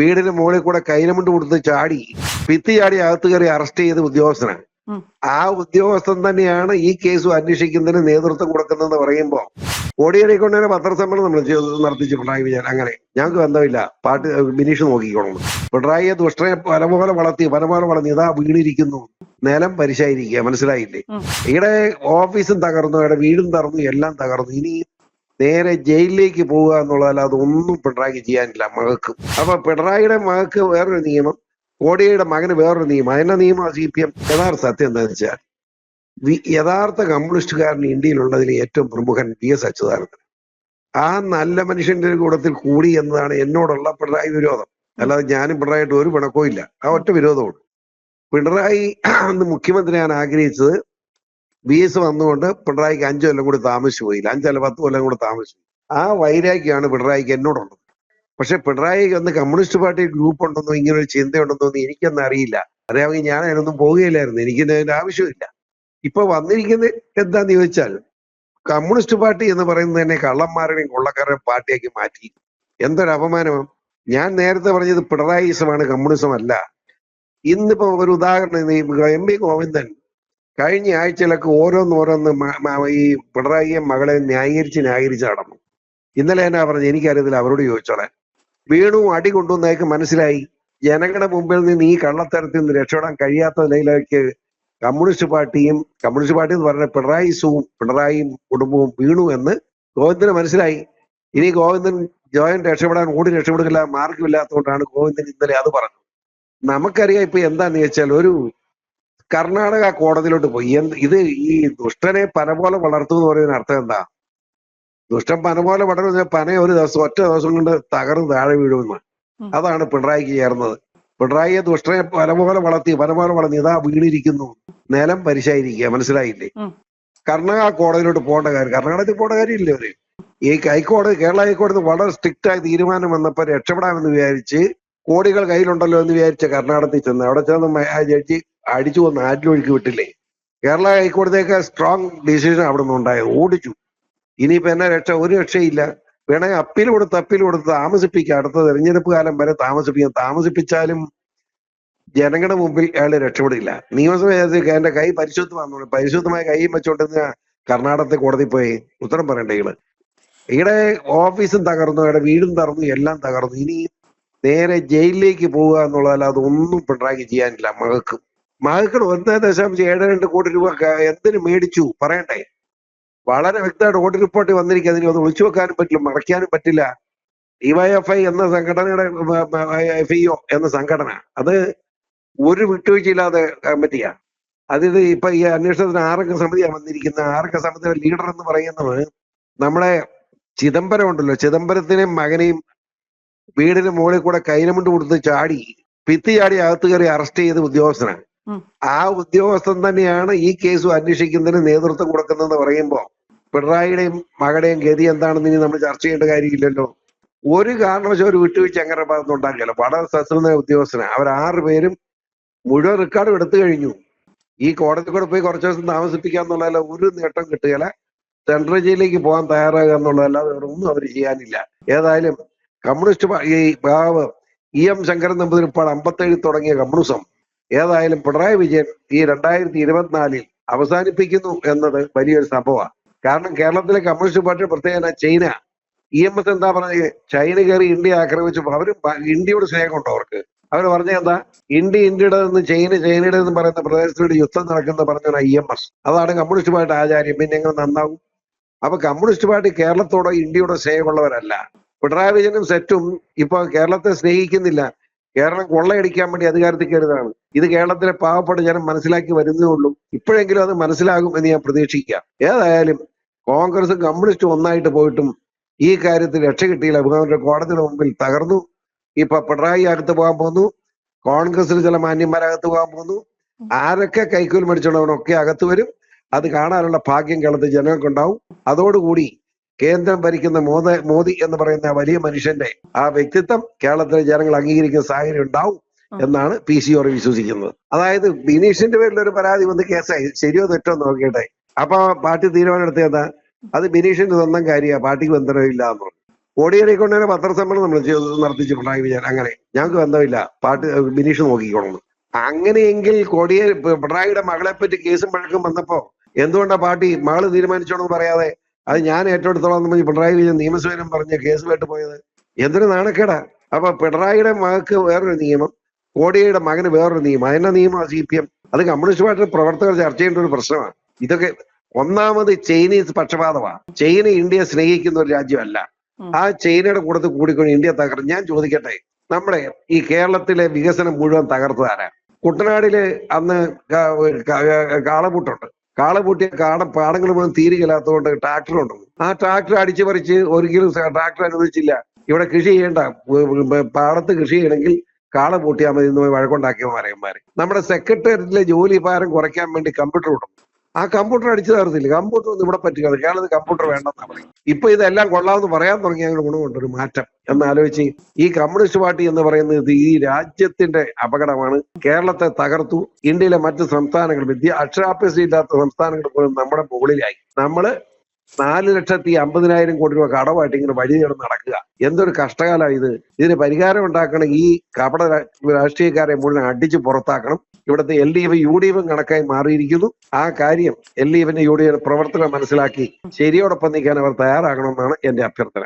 വീടിന് മുകളിൽ കൂടെ കൈനമുണ്ട് കൊടുത്ത് ചാടി ഭിത്തി ചാടി അകത്ത് കയറി അറസ്റ്റ് ചെയ്ത ഉദ്യോഗസ്ഥനാണ്. ആ ഉദ്യോഗസ്ഥൻ തന്നെയാണ് ഈ കേസ് അന്വേഷിക്കുന്നതിന് നേതൃത്വം കൊടുക്കുന്നതെന്ന് പറയുമ്പോ കോടിയേരി കൊണ്ട് തന്നെ പത്രസമ്മേളനം നമ്മൾ ചെയ്തു നടത്തിച്ചു പിണറായി വിജയൻ. അങ്ങനെ ഞങ്ങൾക്ക് ബന്ധമില്ല. പാട്ട് ബിനീഷ് നോക്കിക്കോണം പിണറായിയെ ദുഷ്ടനെ പലപോലെ വളർത്തി പലപോലെ വളർന്നി വളർത്തി ഇതാ വീണിരിക്കുന്നു. നിലം പരിശായിരിക്കുക. മനസ്സിലായില്ലേ. ഇവിടെ ഓഫീസും തകർന്നു ഇവിടെ വീടും തകർന്നു എല്ലാം തകർന്നു. ഇനി നേരെ ജയിലിലേക്ക് പോവുക എന്നുള്ളതല്ലാതെ ഒന്നും പിണറായിക്ക് ചെയ്യാനില്ല മകൾക്ക് അപ്പൊ പിണറായിയുടെ മകൾക്ക് വേറൊരു നിയമം കോടിയുടെ മകന് വേറൊരു നിയമം. അതിന്റെ നിയമം? C P M? യഥാർത്ഥ സത്യം എന്താണെന്ന് വെച്ചാൽ യഥാർത്ഥ കമ്മ്യൂണിസ്റ്റുകാരൻ ഇന്ത്യയിലുള്ളതിൽ ഏറ്റവും പ്രമുഖൻ വി എസ് അച്യുതാനന്ദൻ. ആ നല്ല മനുഷ്യന്റെ കൂടത്തിൽ കൂടി എന്നതാണ് എന്നോടുള്ള പിണറായി വിരോധം. അല്ലാതെ ഞാനും പിണറായിട്ട് ഒരു പിണക്കവും ഇല്ല. ആ ഒറ്റ വിരോധമുണ്ട് പിണറായി അന്ന് മുഖ്യമന്ത്രിയാൻ ആഗ്രഹിച്ചത് ബി എസ് വന്നുകൊണ്ട് പിണറായിക്ക് അഞ്ചു കൊല്ലം കൂടി താമസിച്ചു പോയില്ല അഞ്ചല്ല പത്ത് കൊല്ലം കൂടി താമസിച്ചു ആ വൈരാഗ്യമാണ് പിണറായിക്ക് എന്നോടുള്ളത്. പക്ഷെ പിണറായിക്ക് അന്ന് കമ്മ്യൂണിസ്റ്റ് പാർട്ടി ഗ്രൂപ്പ് ഉണ്ടെന്നോ ഇങ്ങനെ ഒരു ചിന്തയുണ്ടെന്നോ എനിക്കൊന്നും അറിയില്ല. അറിയാമെങ്കിൽ ഞാൻ അതിനൊന്നും പോവുകയില്ലായിരുന്നു. എനിക്ക് അതിന്റെ ആവശ്യമില്ല. ഇപ്പൊ വന്നിരിക്കുന്നത് എന്താന്ന് ചോദിച്ചാൽ കമ്മ്യൂണിസ്റ്റ് പാർട്ടി എന്ന് പറയുന്നത് തന്നെ കള്ളന്മാരുടെയും കൊള്ളക്കാരുടെയും പാർട്ടിയാക്കി മാറ്റി. എന്തൊരു അപമാനമാണ് ഞാൻ നേരത്തെ പറഞ്ഞത് പിണറായിസമാണ് കമ്മ്യൂണിസം അല്ല ഇന്നിപ്പോ ഒരു ഉദാഹരണം എം പി ഗോവിന്ദൻ കഴിഞ്ഞ ആഴ്ചയിലൊക്കെ ഓരോന്നോരോന്ന് മ- മ- ഈ പിണറായിയും മകളെ ന്യായീകരിച്ച് ന്യായീകരിച്ച് നടന്നു. ഇന്നലെ എന്നാ പറഞ്ഞു എനിക്കറിയത്തില്ല അവരോട് ചോദിച്ചോളാൻ വീണു അടി കൊണ്ടുവന്നേക്ക് മനസ്സിലായി. ജനങ്ങളുടെ മുമ്പിൽ നിന്ന് ഈ കള്ളത്തരത്തിൽ നിന്ന് രക്ഷപ്പെടാൻ കഴിയാത്ത നിലയിലേക്ക് കമ്മ്യൂണിസ്റ്റ് പാർട്ടിയും കമ്മ്യൂണിസ്റ്റ് പാർട്ടി എന്ന് പറഞ്ഞ പിണറായി സുവും പിണറായിയും കുടുംബവും വീണു എന്ന് ഗോവിന്ദന് മനസ്സിലായി. ഇനി ഗോവിന്ദൻ ജോയൻ രക്ഷപ്പെടാൻ ഓടി രക്ഷപ്പെടുകില്ല മാർഗമില്ലാത്തതുകൊണ്ടാണ് ഗോവിന്ദൻ ഇന്നലെ അത് പറഞ്ഞത്. നമുക്കറിയാം ഇപ്പൊ എന്താന്ന് വെച്ചാൽ ഒരു കർണാടക കോടതിയിലോട്ട് പോയി. എന്ത് ഇത് ഈ ദുഷ്ടനെ പന പോലെ വളർത്തു എന്ന് പറയുന്നതിന് അർത്ഥം എന്താ? ദുഷ്ടൻ പന പോലെ വളരുന്ന പന ഒരു ദിവസം ഒറ്റ ദിവസം കൊണ്ട് തകർന്ന് താഴെ വീഴുമെന്ന്. അതാണ് പിണറായിക്ക് ചേർന്നത്. പിണറായിയെ ദുഷ്ടനെ പന പോലെ വളർത്തി പന പോലെ വളർത്തി ഇതാ വീണിരിക്കുന്നു. നിലം പരിശായിരിക്കുക. മനസ്സിലായില്ലേ? കർണാടക കോടതിയിലോട്ട് പോകേണ്ട കാര്യം. കർണാടകത്തിൽ പോകേണ്ട കാര്യമില്ല അവർ? ഈ ഹൈക്കോടതി കേരള ഹൈക്കോടതി വളരെ സ്ട്രിക്റ്റ് ആയി തീരുമാനം വന്നപ്പോൾ രക്ഷപ്പെടാമെന്ന് വിചാരിച്ച് കോടികൾ കയ്യിലുണ്ടല്ലോ എന്ന് വിചാരിച്ച കർണാടകത്തിൽ ചെന്ന് അവിടെ ചെന്ന് ജഡ്ജി അടിച്ചു വന്ന് ആറ്റിലൊഴുക്കി വിട്ടില്ലേ? കേരള ഹൈക്കോടതിയൊക്കെ സ്ട്രോങ് ഡിസിഷൻ അവിടെ നിന്ന് ഉണ്ടായത് ഓടിച്ചു. ഇനിയിപ്പോ എന്നാ രക്ഷ? ഒരു രക്ഷയില്ല. വേണമെങ്കിൽ അപ്പീൽ കൊടുത്ത് അപ്പീൽ കൊടുത്ത് താമസിപ്പിക്കുക അടുത്ത തെരഞ്ഞെടുപ്പ് കാലം വരെ താമസിപ്പിക്കാം. താമസിപ്പിച്ചാലും ജനങ്ങളുടെ മുമ്പിൽ അയാൾ രക്ഷപ്പെടില്ല. നിയമസഭ എന്റെ കൈ പരിശുദ്ധമാണെന്നു പരിശുദ്ധമായ കൈയും വെച്ചോണ്ടിരുന്ന കർണാടകത്തെ കോടതി പോയി. ഉത്തരം പറയണ്ടേ ഇയാൾ? ഇവിടെ ഓഫീസും തകർന്നു. ഇവിടെ വീടും തകർന്നു. എല്ലാം തകർന്നു. ഇനി നേരെ ജയിലിലേക്ക് പോവുക എന്നുള്ളതല്ലാതെ ഒന്നും പിണറായിക്ക് ചെയ്യാനില്ല മകൾക്ക് മകൾക്ക് ഒന്നേ ദശാംശം ഏഴ് രണ്ട് കോടി രൂപ എന്തിന് മേടിച്ചു? പറയണ്ടേ. വളരെ വ്യക്തമായിട്ട് ഓഡിറ്റ് റിപ്പോർട്ട് വന്നിരിക്കുക അതിന് ഒന്ന് ഒളിച്ചു വെക്കാനും പറ്റില്ല മറയ്ക്കാനും പറ്റില്ല. ഡിവൈഎഫ്ഐ എന്ന സംഘടനയുടെ എഫ് ഇഒ എന്ന സംഘടന അത് ഒരു വിട്ടുവീഴ്ചയില്ലാതെ കമ്മിറ്റിയാ അതിന് ഇപ്പൊ ഈ അന്വേഷണത്തിന് ആറംഗ സമിതിയാണ് വന്നിരിക്കുന്ന ആറംഗ സമിതിയുടെ ലീഡർ എന്ന് പറയുന്നത് നമ്മളെ ചിദംബരം ഉണ്ടല്ലോ. ചിദംബരത്തിനെയും മകനെയും വീടിന് മുകളിൽ കൂടെ കൈനമുണ്ട് കൊടുത്ത് ചാടി ഭിത്തി ചാടി അകത്ത് കയറി അറസ്റ്റ് ചെയ്ത ഉദ്യോഗസ്ഥനാണ്. ആ ഉദ്യോഗസ്ഥൻ തന്നെയാണ് ഈ കേസ് അന്വേഷിക്കുന്നതിന് നേതൃത്വം കൊടുക്കുന്നതെന്ന് പറയുമ്പോ പിണറായിയുടെയും മകളുടെയും ഗതി എന്താണെന്ന് ഇനി നമ്മൾ ചർച്ച ചെയ്യേണ്ട കാര്യമില്ലല്ലോ. ഒരു കാരണവശാലും ഒരു വിട്ടുവീഴ്ച അങ്ങനെ ഭാഗത്ത് വളരെ സശ്രദ്ധ ഉദ്യോഗസ്ഥന് അവർ ആറ് പേരും മുഴുവൻ റെക്കോർഡും എടുത്തു കഴിഞ്ഞു. ഈ കോടതി കൂടെ പോയി കുറച്ച് ദിവസം താമസിപ്പിക്കുക എന്നുള്ളതല്ല ഒരു നേട്ടം കിട്ടുകയില്ല. സെൻട്രൽ ജയിലിലേക്ക് പോകാൻ തയ്യാറാകുക എന്നുള്ളതല്ലാതെ വേറെ ഒന്നും അവർ ചെയ്യാനില്ല. ഏതായാലും കമ്മ്യൂണിസ്റ്റ് ഈ ബാബ് ഇ എം ശങ്കരൻ നമ്പൂതിരിപ്പാട് അമ്പത്തേഴിൽ തുടങ്ങിയ കമ്മ്യൂണിസം ഏതായാലും പിണറായി വിജയൻ ഈ രണ്ടായിരത്തി ഇരുപത്തിനാലിൽ അവസാനിപ്പിക്കുന്നു എന്നത് വലിയൊരു സംഭവമാണ്. കാരണം കേരളത്തിലെ കമ്മ്യൂണിസ്റ്റ് പാർട്ടി പ്രത്യേകത ചൈന ഇ എം എസ് എന്താ പറഞ്ഞത്? ചൈന കയറി ഇന്ത്യ ആക്രമിച്ചപ്പോൾ അവരും ഇന്ത്യയുടെ സ്നേഹമുണ്ടോ അവർക്ക്. അവർ പറഞ്ഞ എന്താ? ഇന്ത്യ ഇന്ത്യയുടെ നിന്ന് ചൈന ചൈനയുടെ എന്ന് പറയുന്ന പ്രദേശത്തോട് യുദ്ധം നടക്കുന്ന പറഞ്ഞ ഇ എം എസ്. അതാണ് കമ്മ്യൂണിസ്റ്റ് പാർട്ടി ആചാര്യം. പിന്നെ എങ്ങനെ നന്നാവും? അപ്പൊ കമ്മ്യൂണിസ്റ്റ് പാർട്ടി കേരളത്തോടോ ഇന്ത്യയോടോ സ്നേഹമുള്ളവരല്ല. പിണറായി വിജയനും സെറ്റും ഇപ്പൊ കേരളത്തെ സ്നേഹിക്കുന്നില്ല. കേരളം കൊള്ളയടിക്കാൻ വേണ്ടി അധികാരത്തിൽ കയറിയതാണ്. ഇത് കേരളത്തിലെ പാവപ്പെട്ട ജനം മനസ്സിലാക്കി വരുന്നേ ഉള്ളൂ. ഇപ്പോഴെങ്കിലും അത് മനസ്സിലാകും എന്ന് ഞാൻ പ്രതീക്ഷിക്കാം. ഏതായാലും കോൺഗ്രസും കമ്മ്യൂണിസ്റ്റും ഒന്നായിട്ട് പോയിട്ടും ഈ കാര്യത്തിൽ രക്ഷ കിട്ടിയില്ല. അഭിമാനിയുടെ കോടതിയുടെ മുമ്പിൽ തകർന്നു. ഇപ്പൊ പിണറായി അകത്ത് പോകാൻ പോകുന്നു കോൺഗ്രസിൽ ചില മാന്യന്മാരകത്ത് പോകാൻ പോകുന്നു ആരൊക്കെ കൈക്കൂലി മേടിച്ചുള്ളവനൊക്കെ അകത്ത് വരും. അത് കാണാനുള്ള ഭാഗ്യം കേരളത്തിൽ ജനങ്ങൾക്കുണ്ടാവും. അതോടുകൂടി കേന്ദ്രം ഭരിക്കുന്ന മോദ മോദി എന്ന് പറയുന്ന വലിയ മനുഷ്യന്റെ ആ വ്യക്തിത്വം കേരളത്തിലെ ജനങ്ങൾ അംഗീകരിക്കുന്ന സാഹചര്യം ഉണ്ടാവും എന്നാണ് പി സി ഓർ വിശ്വസിക്കുന്നത്. അതായത് ബിനീഷിന്റെ പേരിൽ ഒരു പരാതി വന്ന് കേസായി ശരിയോ തെറ്റോ നോക്കിയിട്ടെ. അപ്പൊ പാർട്ടി തീരുമാനം എടുത്തത് അത് ബിനീഷിന്റെ സ്വന്തം കാര്യമാണ് പാർട്ടിക്ക് ബന്ധനമില്ല എന്ന് പറഞ്ഞു. കോടിയേരി കൊണ്ട് തന്നെ പത്രസമ്മേളനം നമ്മൾ നടത്തിച്ചു പിണറായി വിജയൻ. അങ്ങനെ ഞങ്ങൾക്ക് ബന്ധമില്ല. പാർട്ടി ബിനീഷ് നോക്കിക്കോളുന്നു അങ്ങനെയെങ്കിൽ കോടിയേരി പിണറായിയുടെ മകളെ പറ്റി കേസും പഴക്കും വന്നപ്പോ എന്തുകൊണ്ടാണ് പാർട്ടി മകൾ തീരുമാനിച്ചോണെന്ന് പറയാതെ അത് ഞാൻ ഏറ്റെടുത്തോളാം എന്ന് പറഞ്ഞ് പിണറായി വിജയൻ നിയമസഭയിലും പറഞ്ഞ് കേസ് കേട്ട് പോയത്. എന്തൊരു നാണക്കേടാ. അപ്പൊ പിണറായിയുടെ മകൾക്ക് വേറൊരു നിയമം കോടിയുടെ മകന് വേറൊരു നിയമം. അതിന്റെ നിയമം? C P M. അത് കമ്മ്യൂണിസ്റ്റ് പാർട്ടിയുടെ പ്രവർത്തകർ ചർച്ച ചെയ്യേണ്ട ഒരു പ്രശ്നമാണ്. ഇതൊക്കെ ഒന്നാമത് ചൈനീസ് പക്ഷപാതമാണ് ചൈന ഇന്ത്യയെ സ്നേഹിക്കുന്ന ഒരു രാജ്യമല്ല. ആ ചൈനയുടെ കൂടത്ത് കൂടിക്കൊണ്ട് ഇന്ത്യ തകർന്നു. ഞാൻ ചോദിക്കട്ടെ നമ്മുടെ ഈ കേരളത്തിലെ വികസനം മുഴുവൻ തകർത്തതാരാ? കുട്ടനാടിൽ അന്ന് കാ- കാ- പൂട്ടിയ കാട പാടങ്ങൾ മുഴുവൻ തീരുകയില്ലാത്തതുകൊണ്ട് ട്രാക്ടർ ഉണ്ടെന്ന് ആ ട്രാക്ടർ അടിച്ചു പറിച്ച് ഒരിക്കലും ട്രാക്ടർ അനുവദിച്ചില്ല. ഇവിടെ കൃഷി ചെയ്യേണ്ട. പാടത്ത് കൃഷി ചെയ്യണമെങ്കിൽ കാള പൂട്ടിയാൽ മതി എന്ന് വഴക്കുണ്ടാക്കിയ മരയന്മാര് നമ്മുടെ സെക്രട്ടേറിയറ്റിലെ ജോലി ഭാരം കുറയ്ക്കാൻ വേണ്ടി കമ്പ്യൂട്ടർ വിടും ആ കമ്പ്യൂട്ടർ അടിച്ചു തരത്തില്ല കമ്പ്യൂട്ടർ ഒന്നും ഇവിടെ പറ്റുക കേരളത്തിൽ കമ്പ്യൂട്ടർ വേണ്ടെന്ന് പറയും ഇപ്പൊ ഇതെല്ലാം കൊള്ളാമെന്ന് പറയാൻ തുടങ്ങി തുടങ്ങിയ ഗുണമുണ്ട് ഒരു മാറ്റം. എന്ന് എന്നാലോചിച്ച് ഈ കമ്മ്യൂണിസ്റ്റ് പാർട്ടി എന്ന് പറയുന്നത് ഈ രാജ്യത്തിന്റെ അപകടമാണ്. കേരളത്തെ തകർത്തു. ഇന്ത്യയിലെ മറ്റ് സംസ്ഥാനങ്ങൾ വിദ്യ അക്ഷരാഭ്യസം ഇല്ലാത്ത സംസ്ഥാനങ്ങൾ പോലും നമ്മുടെ മുകളിലായി. നമ്മൾ നാല് ലക്ഷത്തി അമ്പതിനായിരം കോടി രൂപ കടമായിട്ട് ഇങ്ങനെ വഴി കിടന്ന് നടക്കുക. എന്തൊരു കഷ്ടകാലം ഇത്. ഇതിന് പരിഹാരം ഉണ്ടാക്കണം. ഈ കപട രാഷ്ട്രീയക്കാരെ മുഴുവൻ അടിച്ചു പുറത്താക്കണം. ഇവിടുത്തെ L D F U D എഫും കണക്കായി മാറിയിരിക്കുന്നു. ആ കാര്യം എൽ ഡി എഫിന്റെ യു ഡി എഫ് പ്രവർത്തനം മനസ്സിലാക്കി. ശരിയോടൊപ്പം നിൽക്കാൻ അവർ തയ്യാറാകണമെന്നാണ് എന്റെ അഭ്യർത്ഥന.